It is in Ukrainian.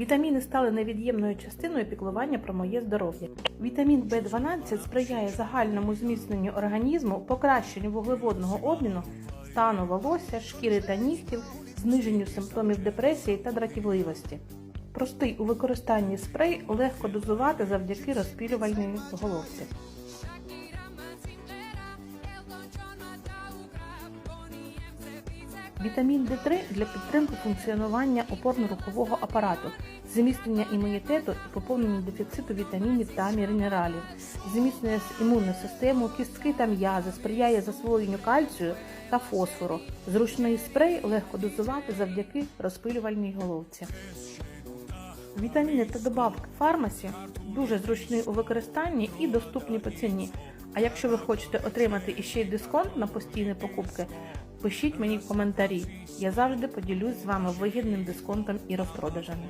Вітаміни стали невід'ємною частиною піклування про моє здоров'я. Вітамін В12 сприяє загальному зміцненню організму, покращенню вуглеводного обміну, стану волосся, шкіри та нігтів, зниженню симптомів депресії та дратівливості. Простий у використанні спрей легко дозувати завдяки розпілювальній головці. Вітамін D3 для підтримки функціонування опорно-рухового апарату, зміцнення імунітету і поповнення дефіциту вітамінів та мінералів, зміцнює імунну систему, кістки та м'язи, сприяє засвоєнню кальцію та фосфору. Зручний спрей легко дозувати завдяки розпилювальній головці. Вітаміни та добавки фармасі дуже зручні у використанні і доступні по ціні. А якщо ви хочете отримати іще й дисконт на постійні покупки, пишіть мені коментарі. Я завжди поділюсь з вами вигідним дисконтом і розпродажами.